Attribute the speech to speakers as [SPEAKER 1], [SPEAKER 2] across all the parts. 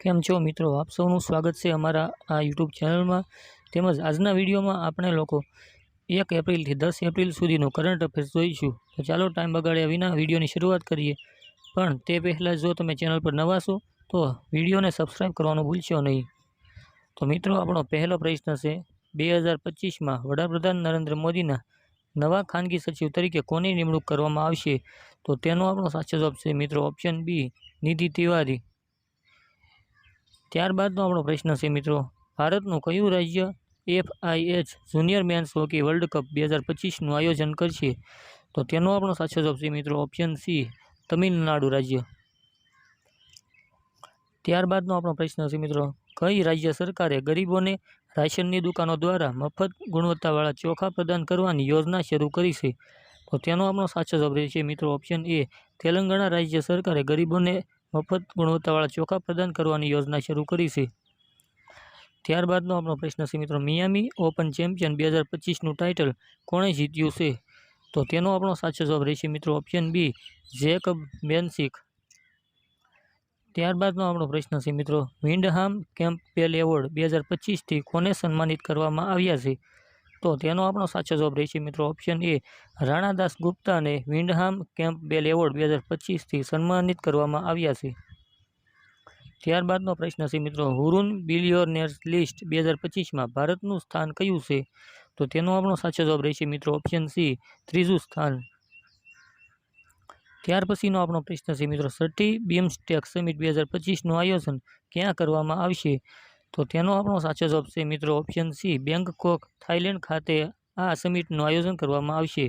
[SPEAKER 1] કેમ છો મિત્રો? આપ સૌનું સ્વાગત છે અમારા આ યુટ્યુબ ચેનલમાં તેમજ આજના વિડીયોમાં આપણે લોકો એક એપ્રિલથી દસ એપ્રિલ સુધીનું કરંટ અફેર્સ જોઈશું. તો ચાલો ટાઈમ બગાડ્યા વિના વિડીયોની શરૂઆત કરીએ. પણ તે પહેલાં જો તમે ચેનલ પર નવા છો, તો વિડીયોને સબસ્ક્રાઈબ કરવાનું ભૂલશો નહીં. તો મિત્રો, આપણો પહેલો પ્રશ્ન છે, બે હજાર પચીસમાં વડાપ્રધાન નરેન્દ્ર મોદીના નવા ખાનગી સચિવ તરીકે કોની નિમણૂક કરવામાં આવશે? તો તેનો આપણો સાચો જવાબ છે મિત્રો ઓપ્શન બી નિધિ તિવારી. ત્યારબાદનો આપણો પ્રશ્ન છે મિત્રો, ભારતનું કયું રાજ્ય FIH junior men's hockey world cup બે હજાર પચીસનું આયોજન કરશે? તો તેનો આપણો સાચો જવાબ છે મિત્રો ઓપ્શન સી તમિલનાડુ રાજ્ય. ત્યારબાદનો આપણો પ્રશ્ન છે મિત્રો, કઈ રાજ્ય સરકારે ગરીબોને રાશનની દુકાનો દ્વારા મફત ગુણવત્તાવાળા ચોખા પ્રદાન કરવાની યોજના શરૂ કરી છે? તો તેનો આપણો સાચો જવાબ રહેશે મિત્રો ઓપ્શન એ તેલંગાણા રાજ્ય સરકારે ગરીબોને મફત ગુણવત્તાવાળા ચોખા પ્રદાન કરવાની યોજના શરૂ કરી છે. ત્યારબાદનો આપણો પ્રશ્ન છે મિત્રો, મિયામી ઓપન ચેમ્પિયન બે હજાર પચીસનું ટાઇટલ કોણે જીત્યું છે? તો તેનો આપણો સાચો જવાબ રહેશે મિત્રો ઓપ્શન બી, જેકબ બેન્સિક ત્યારબાદનો આપણો પ્રશ્ન છે મિત્રો, વિન્ડહામ કેમ્પેલ એવોર્ડ બે હજાર પચીસથી કોને સન્માનિત કરવામાં આવ્યા છે? તો તેનો આપણો સાચો જવાબ રહેશે મિત્રો ઓપ્શન એ રાણાદાસ ગુપ્તાને વિન્ડહામ કેમ્પબેલ એવોર્ડ બે હજાર પચીસથી સન્માનિત કરવામાં આવ્યા છે. ત્યારબાદનો પ્રશ્ન છે મિત્રો હુરુન બિલિયોનેર્સ લિસ્ટ બે હજાર પચીસમાં ભારતનું સ્થાન કયું છે? તો તેનો આપણો સાચો જવાબ રહેશે મિત્રો ઓપ્શન સી ત્રીજું સ્થાન. ત્યાર પછીનો આપણો પ્રશ્ન છે મિત્રો છઠ્ઠી બીમસ્ટેક સમિટ બે હજાર પચીસનું આયોજન ક્યાં કરવામાં આવશે? તો તેનો આપણો સાચો જવાબ છે મિત્રો ઓપ્શન સી બેંગકોક થાઇલેન્ડ ખાતે આ સમિટનું આયોજન કરવામાં આવશે.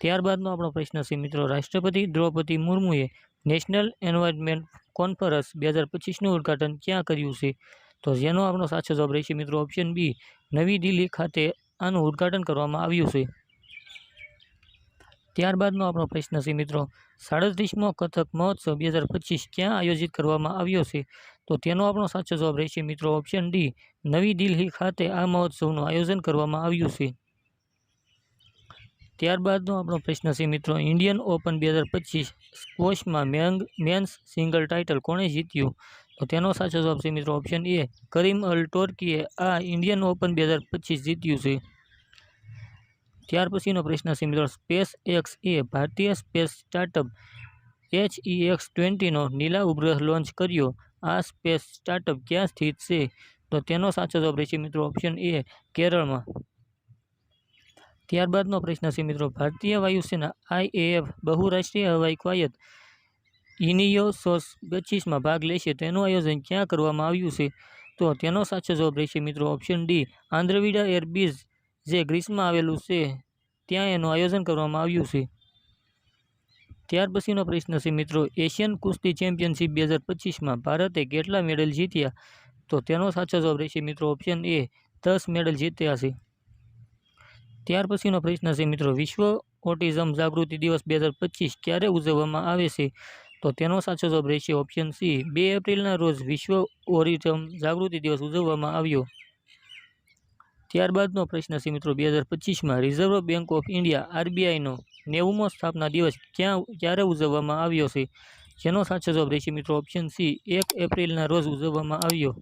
[SPEAKER 1] ત્યારબાદનો આપણો પ્રશ્ન છે મિત્રો, રાષ્ટ્રપતિ દ્રૌપદી મુર્મુએ નેશનલ એન્વાયરમેન્ટ કોન્ફરન્સ બે હજાર પચીસનું ઉદ્ઘાટન ક્યાં કર્યું છે? તો જેનો આપણો સાચો જવાબ રહેશે મિત્રો ઓપ્શન બી નવી દિલ્હી ખાતે આનું ઉદ્ઘાટન કરવામાં આવ્યું છે. ત્યારબાદનો આપણો પ્રશ્ન છે મિત્રો, સાડત્રીસમો કથક મહોત્સવ બે હજાર પચીસ ક્યાં આયોજિત કરવામાં આવ્યો છે? તો તેનો આપણો સાચો જવાબ રહેશે મિત્રો ઓપ્શન ડી નવી દિલ્હી ખાતે આ મહોત્સવનું આયોજન કરવામાં આવ્યું છે. ત્યારબાદનો આપણો પ્રશ્ન છે મિત્રો ઇન્ડિયન ઓપન બે હજાર પચીસ સ્કોશમાં મેંગ મેન્સ સિંગલ ટાઇટલ કોણે જીત્યું? તો તેનો સાચો જવાબ છે મિત્રો ઓપ્શન એ કરીમ અલ ટોર્કીએ આ ઇન્ડિયન ઓપન બે હજાર પચીસ જીત્યું છે. ત્યાર પછીનો પ્રશ્ન છે મિત્રો સ્પેસ એક્સ એ ભારતીય સ્પેસ સ્ટાર્ટઅપ એચ એક્સ ટ્વેન્ટીનો નીલા ઉપગ્રહ લોન્ચ કર્યો. આ સ્પેસ સ્ટાર્ટઅપ ક્યાં સ્થિત છે? તો તેનો સાચો જવાબ રહેશે મિત્રો ઓપ્શન એ કેરળમાં. ત્યારબાદનો પ્રશ્ન છે મિત્રો, ભારતીય વાયુસેના આઈએએફ બહુરાષ્ટ્રીય હવાઈ કવાયત ઇનિયોસોસ પચીસમાં ભાગ લેશે. તેનું આયોજન ક્યાં કરવામાં આવ્યું છે? તો તેનો સાચો જવાબ રહેશે મિત્રો ઓપ્શન ડી, આંધ્રવિડા એરબીઝ, જે ગ્રીસમાં આવેલું છે. ત્યાં એનું આયોજન કરવામાં આવ્યું છે. ત્યાર પછીનો પ્રશ્ન છે, મિત્રો. એશિયન કુસ્તી ચેમ્પિયનશિપ બે હજાર પચીસમાં ભારતે કેટલા મેડલ જીત્યા? તો તેનો સાચો જવાબ રહેશે, મિત્રો. ઓપ્શન એ, દસ મેડલ જીત્યા છે. ત્યાર પછીનો પ્રશ્ન છે, મિત્રો. વિશ્વ ઓટિઝમ જાગૃતિ દિવસ બે હજાર પચીસ ક્યારે ઉજવવામાં આવે છે? તો તેનો સાચો જવાબ રહેશે, ઓપ્શન સી, બે એપ્રિલના રોજ વિશ્વ ઓરિઝમ જાગૃતિ દિવસ ઉજવવામાં આવ્યો. ત્યારબાદનો પ્રશ્ન છે, મિત્રો. બે હજાર પચીસમાં રિઝર્વ બેંક ઓફ ઇન્ડિયા, આરબીઆઈનો નેવુંમો સ્થાપના દિવસ ક્યાં, ક્યારે ઉજવવામાં આવ્યો છે? જેનો સાચો જવાબ રહેશે મિત્રો ઓપ્શન સી એક એપ્રિલના રોજ ઉજવવામાં આવ્યો.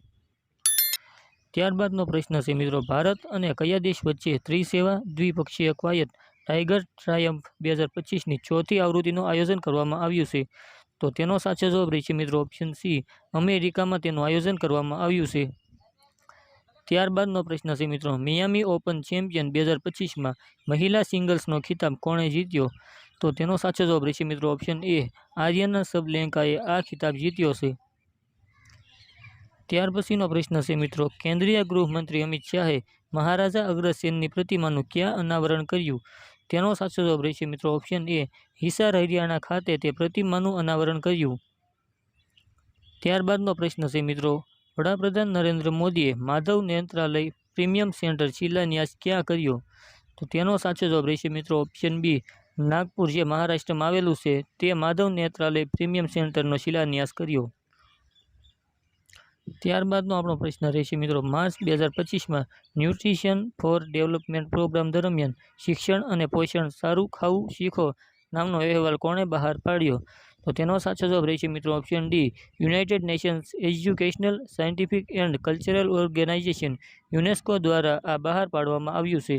[SPEAKER 1] ત્યારબાદનો પ્રશ્ન છે મિત્રો, ભારત અને કયા દેશ વચ્ચે ત્રિસેવા દ્વિપક્ષીય કવાયત ટાઈગર ટ્રાયમ્ફ બે હજાર પચીસની ચોથી આવૃત્તિનું આયોજન કરવામાં આવ્યું છે? તો તેનો સાચો જવાબ રહેશે મિત્રો ઓપ્શન સી અમેરિકામાં તેનું આયોજન કરવામાં આવ્યું છે. ત્યારબાદનો પ્રશ્ન છે મિત્રો. મિયામી ઓપન ચેમ્પિયન બે હજાર પચીસમાં મહિલા સિંગલ્સનો ખિતાબ કોણે જીત્યો? તો તેનો સાચો જવાબ રહેશે મિત્રો ઓપ્શન એ. આર્યના સબલેન્કાએ આ ખિતાબ જીત્યો છે. ત્યાર પછીનો પ્રશ્ન છે મિત્રો. કેન્દ્રીય ગૃહમંત્રી અમિત શાહે મહારાજા અગ્રસેનની પ્રતિમાનું ક્યાં અનાવરણ કર્યું? તેનો સાચો જવાબ રહેશે મિત્રો ઓપ્શન એ. હિસાર હરિયાણા ખાતે તે પ્રતિમાનું અનાવરણ કર્યું. ત્યારબાદનો પ્રશ્ન છે મિત્રો. વડાપ્રધાન નરેન્દ્ર મોદીએ માધવ નેત્રાલય પ્રીમિયમ સેન્ટર શિલાન્યાસ ક્યાં કર્યો? તો તેનો સાચો જવાબ રહેશે મિત્રો ઓપ્શન બી, નાગપુર જે મહારાષ્ટ્રમાં આવેલું છે, તે માધવ નેત્રાલય પ્રીમિયમ સેન્ટરનો શિલાન્યાસ કર્યો. ત્યારબાદનો આપણો પ્રશ્ન રહેશે મિત્રો, માર્ચ બે હજાર પચીસમાં ન્યુટ્રિશન ફોર ડેવલપમેન્ટ પ્રોગ્રામ દરમિયાન શિક્ષણ અને પોષણ સારું ખાવું શીખો નામનો અહેવાલ કોણે બહાર પાડ્યો? તો તેનો સાચો જવાબ રહેશે મિત્રો option D United Nations Educational Scientific and Cultural Organization UNESCO દ્વારા આ બહાર પાડવામાં આવ્યું છે.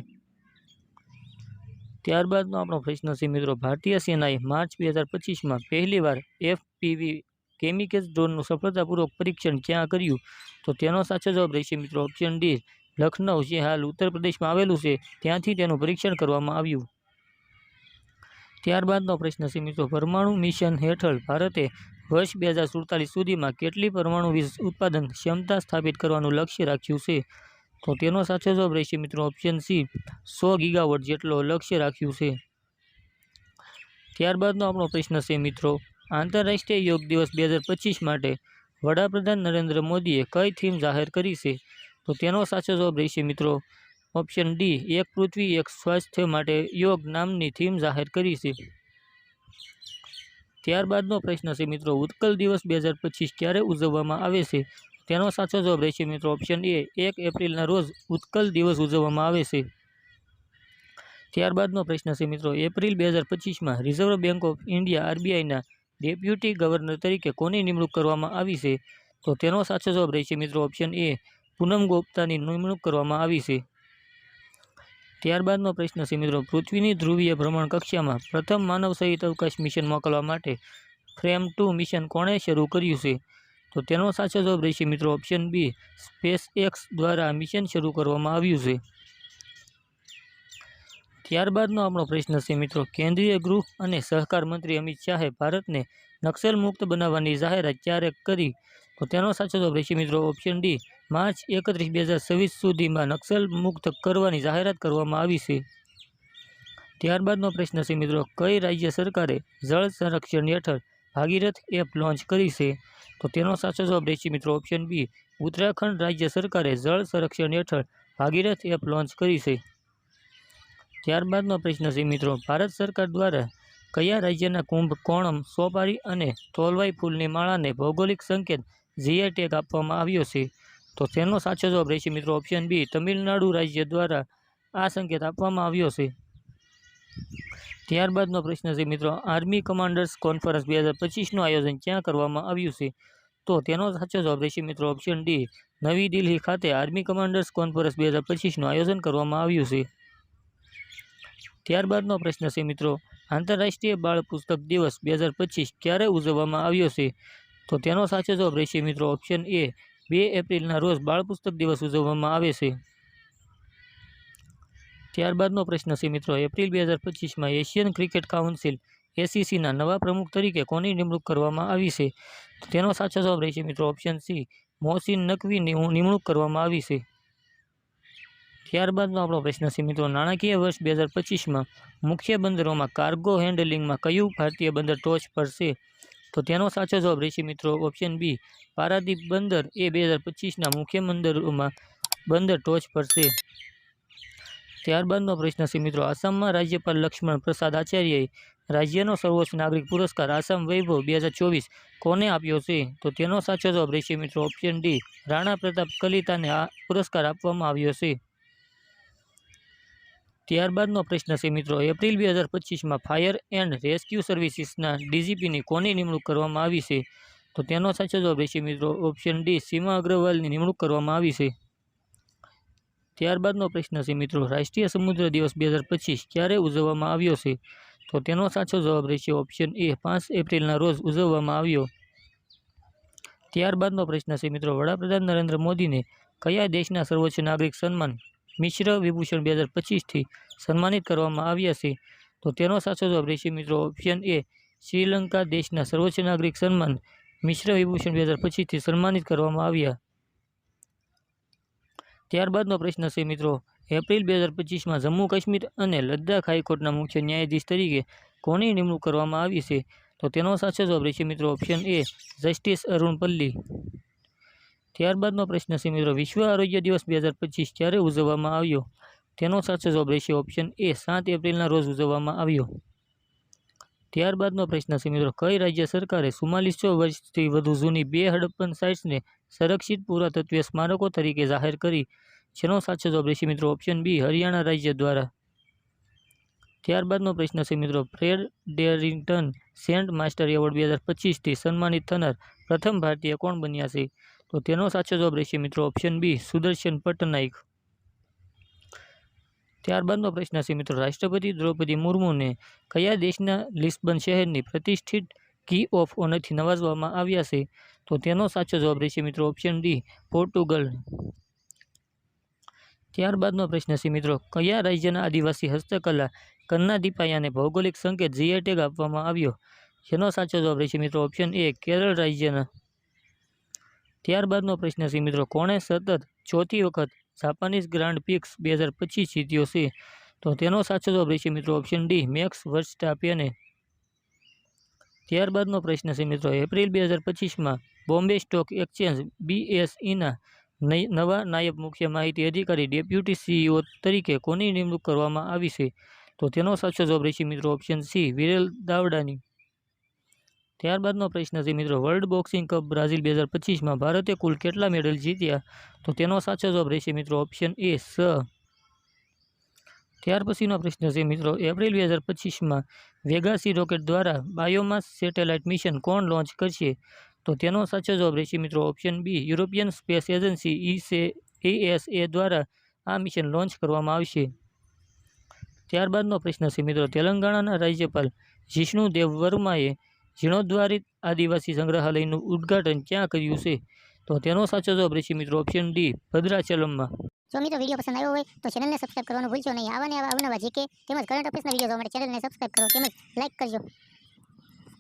[SPEAKER 1] ત્યારબાદનો આપણો પ્રશ્ન છે મિત્રો, ભારતીય સેનાએ માર્ચ બે હજાર પચીસમાં પહેલીવાર એફપીવી કેમિકલ ડ્રોનનું સફળતાપૂર્વક પરીક્ષણ ક્યાં કર્યું? તો તેનો સાચો જવાબ રહેશે મિત્રો ઓપ્શન ડી લખનઉ, જે હાલ ઉત્તર પ્રદેશમાં આવેલું છે, ત્યાંથી તેનું પરીક્ષણ કરવામાં આવ્યું. ત્યારબાદનો પ્રશ્ન છે મિત્રો, પરમાણુ મિશન હેઠળ ભારતે વર્ષ બે સુધીમાં કેટલી પરમાણુ વીજ ઉત્પાદન ક્ષમતા સ્થાપિત કરવાનું લક્ષ્ય રાખ્યું છે? તો તેનો સાચો જવાબ રહેશે મિત્રો ઓપ્શન સી સો ગીગાવોટ જેટલો લક્ષ્ય રાખ્યું છે. ત્યારબાદનો આપણો પ્રશ્ન છે મિત્રો, આંતરરાષ્ટ્રીય યોગ દિવસ બે હજાર પચીસ માટે વડાપ્રધાન નરેન્દ્ર મોદીએ કઈ થીમ જાહેર કરી છે? તો તેનો સાચો જવાબ રહેશે મિત્રો ઓપ્શન ડી, એક પૃથ્વી, એક સ્વાસ્થ્ય માટે યોગ નામની થીમ જાહેર કરી છે. ત્યારબાદનો પ્રશ્ન છે મિત્રો, ઉત્કલ દિવસ બે હજાર પચીસ ક્યારે ઉજવવામાં આવે છે? તેનો સાચો જવાબ રહેશે મિત્રો, ઓપ્શન એ, એક એપ્રિલના રોજ ઉત્કલ દિવસ ઉજવવામાં આવે છે. ત્યારબાદનો પ્રશ્ન છે મિત્રો, એપ્રિલ બે હજાર પચીસમાં રિઝર્વ બેંક ઓફ ઇન્ડિયા, આરબીઆઈના ડેપ્યુટી ગવર્નર તરીકે કોની નિમણૂક કરવામાં આવી છે? તો તેનો સાચો જવાબ રહેશે મિત્રો, ઓપ્શન એ, પૂનમ ગુપ્તાની નિમણૂક કરવામાં આવી છે. ત્યારબાદનો પ્રશ્ન છે, મિત્રો. પૃથ્વીની ધ્રુવીય ભ્રમણ કક્ષામાં પ્રથમ માનવ સહિત અવકાશ મિશન મોકલવા માટે ફ્રેમ ટુ મિશન કોણે શરૂ કર્યું છે? તો તેનો સાચો જવાબ રહેશે, મિત્રો, ઓપ્શન બી સ્પેસ એક્સ દ્વારા મિશન શરૂ કરવામાં આવ્યું છે. ત્યારબાદનો આપણો પ્રશ્ન છે, મિત્રો, કેન્દ્રીય ગૃહ અને સહકાર મંત્રી અમિત શાહે ભારતને નક્સલ મુક્ત બનાવવાની જાહેરાત ક્યારેક કરી? તો તેનો સાચો જવાબ રહેશે મિત્રો ઓપ્શન ડી માર્ચ એકત્રીસ બે સુધીમાં નક્સલ મુક્ત કરવાની જાહેરાત કરવામાં આવી છે. ત્યારબાદનો પ્રશ્ન છે મિત્રો, કઈ રાજ્ય સરકારે જળ સંરક્ષણ હેઠળ ભાગીરથ એપ લોન્ચ કરી છે? તો તેનો સાચો જવાબ રહેશે મિત્રો ઓપ્શન બી ઉત્તરાખંડ રાજ્ય સરકારે જળ સંરક્ષણ હેઠળ ભાગીરથ એપ લોન્ચ કરી છે. ત્યારબાદનો પ્રશ્ન છે મિત્રો, ભારત સરકાર દ્વારા કયા રાજ્યના કુંભ, કોણમ, સોપારી અને તોલવાઈ ફૂલની માળાને ભૌગોલિક સંકેત જીઆઈ ટેગ આપવામાં આવ્યો છે. તો તેનો સાચો જવાબ રહેશે મિત્રો ઓપ્શન બી, તમિલનાડુ રાજ્ય દ્વારા આ સંકેત આપવામાં આવ્યો છે. ત્યારબાદનો પ્રશ્ન છે મિત્રો, આર્મી કમાન્ડર્સ કોન્ફરન્સ બે હજાર પચીસનું આયોજન ક્યાં કરવામાં આવ્યું છે? તો તેનો સાચો જવાબ રહેશે મિત્રો ઓપ્શન ડી, નવી દિલ્હી ખાતે આર્મી કમાન્ડર્સ કોન્ફરન્સ બે હજાર પચીસનું આયોજન કરવામાં આવ્યું છે. ત્યારબાદનો પ્રશ્ન છે મિત્રો, આંતરરાષ્ટ્રીય બાળ પુસ્તક દિવસ બે હજાર પચીસ ક્યારે ઉજવવામાં આવ્યો છે? તો તેનો સાચો જવાબ રહેશે મિત્રો ઓપ્શન એ બે એપ્રિલના રોજ બાળ પુસ્તક દિવસ ઉજવવામાં આવે છે. ત્યારબાદનો પ્રશ્ન છે મિત્રો, એપ્રિલ બે હજાર પચીસમાં એશિયન ક્રિકેટ કાઉન્સિલ એસીસીના નવા પ્રમુખ તરીકે કોની નિમણૂક કરવામાં આવી છે? તેનો સાચો જવાબ રહેશે મિત્રો ઓપ્શન સી મોહસિન નકવીની નિમણૂક કરવામાં આવી છે. ત્યારબાદનો આપણો પ્રશ્ન છે મિત્રો, નાણાકીય વર્ષ બે હજાર પચીસમાં મુખ્ય બંદરોમાં કાર્ગો હેન્ડલિંગમાં કયું ભારતીય બંદર ટોચ પર છે? તો તેનો સાચો જવાબ રહેશે મિત્રો ઓપ્શન બી પારાદીપ બંદર એ બે હજાર પચીસના મુખ્ય બંદરોમાં બંદર ટોચ પર છે. ત્યારબાદનો પ્રશ્ન છે મિત્રો, આસામમાં રાજ્યપાલ લક્ષ્મણ પ્રસાદ આચાર્યએ રાજ્યનો સર્વોચ્ચ નાગરિક પુરસ્કાર આસામ વૈભવ બે હજાર ચોવીસ કોને આપ્યો છે? તો તેનો સાચો જવાબ રહેશે મિત્રો ઓપ્શન ડી રાણા પ્રતાપ કલિતાને આ પુરસ્કાર આપવામાં આવ્યો છે. ત્યારબાદનો પ્રશ્ન છે મિત્રો. એપ્રિલ બે હજાર પચીસમાં ફાયર એન્ડ રેસ્ક્યુ સર્વિસીસના ડીજીપીની કોની નિમણૂક કરવામાં આવી છે? તો તેનો સાચો જવાબ રહેશે મિત્રો, ઓપ્શન ડી, સીમા અગ્રવાલની નિમણૂક કરવામાં આવી છે. ત્યારબાદનો પ્રશ્ન છે મિત્રો, રાષ્ટ્રીય સમુદ્ર દિવસ બે હજાર પચીસ ક્યારે ઉજવવામાં આવ્યો છે? તો તેનો સાચો જવાબ રહેશે ઓપ્શન એ, પાંચ એપ્રિલના રોજ ઉજવવામાં આવ્યો. ત્યારબાદનો પ્રશ્ન છે મિત્રો, વડાપ્રધાન નરેન્દ્ર મોદીને કયા દેશના સર્વોચ્ચ નાગરિક સન્માન મિશ્ર વિભૂષણ બે હજાર પચીસથી સન્માનિત કરવામાં આવ્યા છે. તો તેનો સાચો જવાબ રહેશે મિત્રો ઓપ્શન એ શ્રીલંકા દેશના સર્વોચ્ચ નાગરિક સન્માન. મિશ્ર વિભૂષણ બે હજાર પચીસથી સન્માનિત કરવામાં આવ્યા. ત્યારબાદનો પ્રશ્ન છે મિત્રો, એપ્રિલ બે હજાર પચીસમાં જમ્મુ કાશ્મીર અને લદ્દાખ હાઈકોર્ટના મુખ્ય ન્યાયાધીશ તરીકે કોની નિમણૂક કરવામાં આવી છે? તો તેનો સાચો જવાબ રહેશે મિત્રો option A justice Arun Palli. ત્યારબાદનો પ્રશ્ન છે મિત્રો, વિશ્વ આરોગ્ય દિવસ બે હજાર પચીસ ક્યારે ઉજવવામાં આવ્યો? તેનો સાચો જવાબ રહેશે ઓપ્શન એ સાત એપ્રિલના રોજ ઉજવવામાં આવ્યો. ત્યારબાદનો પ્રશ્ન છે મિત્રો, કઈ રાજ્ય સરકારે ચુમ્માલીસો વર્ષથી વધુ જૂની બે હડપ્પન સાઇટ્સને સંરક્ષિત પુરાતત્વીય સ્મારકો તરીકે જાહેર કરી? જેનો સાચો જવાબ રહેશે મિત્રો ઓપ્શન બી હરિયાણા રાજ્ય દ્વારા. ત્યારબાદનો પ્રશ્ન છે મિત્રો, Fred Darrington Sand Master award બે હજાર પચીસથી સન્માનિત થનાર પ્રથમ ભારતીય કોણ બન્યા છે? તો તેનો સાચો જવાબ રહેશે મિત્રો ઓપ્શન બી સુદર્શન પટનાયક ત્યારબાદનો પ્રશ્ન છે મિત્રો, રાષ્ટ્રપતિ દ્રૌપદી મુર્મુને કયા દેશના લિસ્બન શહેરની પ્રતિષ્ઠિત કી ઓફ ઓનરથી નવાજવામાં આવ્યા છે? તો તેનો સાચો જવાબ રહેશે મિત્રો ઓપ્શન ડી પોર્ટુગલ. ત્યારબાદનો પ્રશ્ન છે મિત્રો, કયા રાજ્યના આદિવાસી હસ્તકલા કન્નાદીપાયાને ભૌગોલિક સંકેત જીઆઈ ટેગ આપવામાં આવ્યો? જેનો સાચો જવાબ રહેશે મિત્રો ઓપ્શન એ કેરળ રાજ્યના ત્યારબાદનો પ્રશ્ન છે, મિત્રો. કોણે સતત ચોથી વખત જાપાનીઝ ગ્રાન્ડ પિક્સ બે હજાર પચીસ જીત્યો છે? તો તેનો સાચો જવાબ રહેશે, મિત્રો, ઓપ્શન ડી, મેક્સ વર્સ્ટાપેને. ત્યારબાદનો પ્રશ્ન છે, મિત્રો. એપ્રિલ બે હજાર પચીસમાં બોમ્બે સ્ટોક એક્સચેન્જ બીએસઈના નવા નાયબ મુખ્ય માહિતી અધિકારી ડેપ્યુટી સીઈઓ તરીકે કોની નિમણૂક કરવામાં આવી છે? તો તેનો સાચો જવાબ રહેશે, મિત્રો, ઓપ્શન સી, વિરેલ દાવડાની. ત્યારબાદનો પ્રશ્ન છે, મિત્રો વર્લ્ડ બોક્સિંગ કપ બ્રાઝિલ બે હજાર પચીસમાં ભારતે કુલ કેટલા મેડલ જીત્યા? તો તેનો સાચો જવાબ રહેશે, મિત્રો ઓપ્શન એ સ. ત્યાર પછીનો પ્રશ્ન છે, મિત્રો, એપ્રિલ બે હજાર પચીસમાં વેગાસી રોકેટ દ્વારા બાયોમાસ સેટેલાઇટ મિશન કોણ લોન્ચ કરશે? તો તેનો સાચો જવાબ રહેશે, મિત્રો option B European Space Agency ESA ESA દ્વારા આ મિશન લોન્ચ કરવામાં આવશે. ત્યારબાદનો પ્રશ્ન છે, મિત્રો, તેલંગાણાના રાજ્યપાલ જિષ્ણુ દેવ જીર્ણોદ્વારિત આદિવાસી સંગ્રહાલયનું ઉદ્ઘાટન ક્યાં કર્યું છે? તો તેનો સાચો જવાબ રહેશે મિત્રો ઓપ્શન ડી ભદ્રાચલમમાં.
[SPEAKER 2] જો મિત્રો વીડિયો પસંદ આવ્યો હોય તો ચેનલને સબસ્ક્રાઇબ કરવાનું ભૂલશો નહીં. આવા ને આવા અવનવા જીકે તેમજ કરંટ અફેર્સના વીડિયો જોવા માટે ચેનલને સબસ્ક્રાઇબ કરો. તેમજ લાઇક કરજો.